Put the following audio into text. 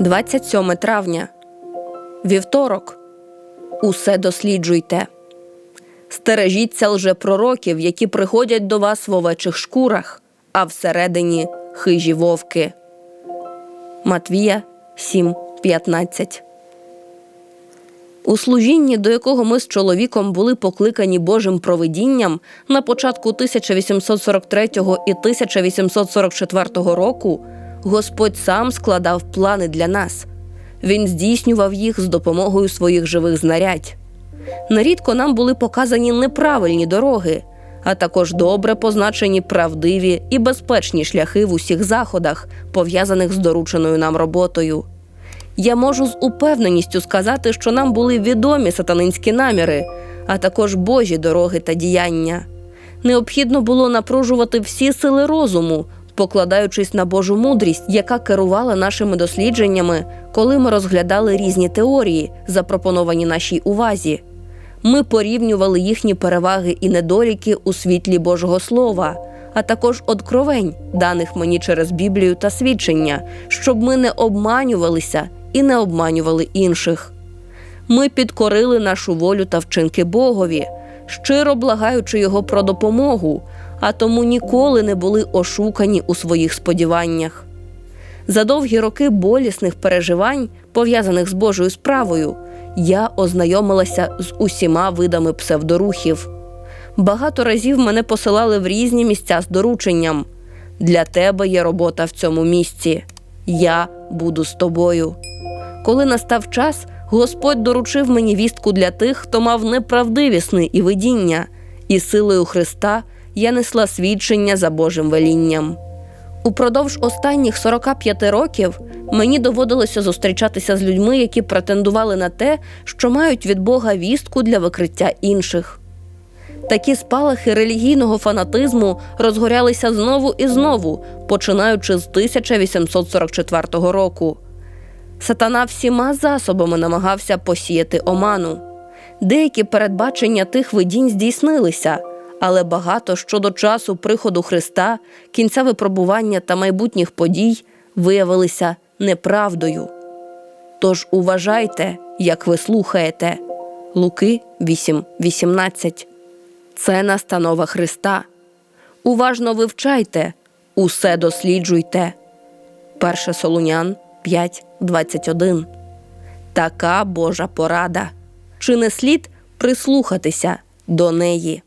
27 травня. Вівторок. Усе досліджуйте. Стережіться лжепророків, які приходять до вас в овечих шкурах, а всередині хижі вовки. Матвія 7.15 У служінні, до якого ми з чоловіком були покликані Божим провидінням на початку 1843 і 1844 року, Господь сам складав плани для нас. Він здійснював їх з допомогою своїх живих знарядь. Нерідко нам були показані неправильні дороги, а також добре позначені правдиві і безпечні шляхи в усіх заходах, пов'язаних з дорученою нам роботою. Я можу з упевненістю сказати, що нам були відомі сатанинські наміри, а також Божі дороги та діяння. Необхідно було напружувати всі сили розуму, покладаючись на Божу мудрість, яка керувала нашими дослідженнями, коли ми розглядали різні теорії, запропоновані нашій увазі. Ми порівнювали їхні переваги і недоліки у світлі Божого Слова, а також откровень, даних мені через Біблію та свідчення, щоб ми не обманювалися і не обманювали інших. Ми підкорили нашу волю та вчинки Богові, щиро благаючи Його про допомогу, а тому ніколи не були ошукані у своїх сподіваннях. За довгі роки болісних переживань, пов'язаних з Божою справою, я ознайомилася з усіма видами псевдорухів. Багато разів мене посилали в різні місця з дорученням. Для тебе є робота в цьому місці. Я буду з тобою. Коли настав час, Господь доручив мені вістку для тих, хто мав неправдиві сни і видіння, і силою Христа я несла свідчення за Божим велінням. Упродовж останніх 45 років мені доводилося зустрічатися з людьми, які претендували на те, що мають від Бога вістку для викриття інших. Такі спалахи релігійного фанатизму розгорялися знову і знову, починаючи з 1844 року. Сатана всіма засобами намагався посіяти оману. Деякі передбачення тих видінь здійснилися, але багато щодо часу приходу Христа, кінця випробування та майбутніх подій виявилися неправдою. Тож уважайте, як ви слухаєте. Луки 8.18 Це настанова Христа. Уважно вивчайте, усе досліджуйте. 1 Солунян 5.21 Така Божа порада. Чи не слід прислухатися до неї?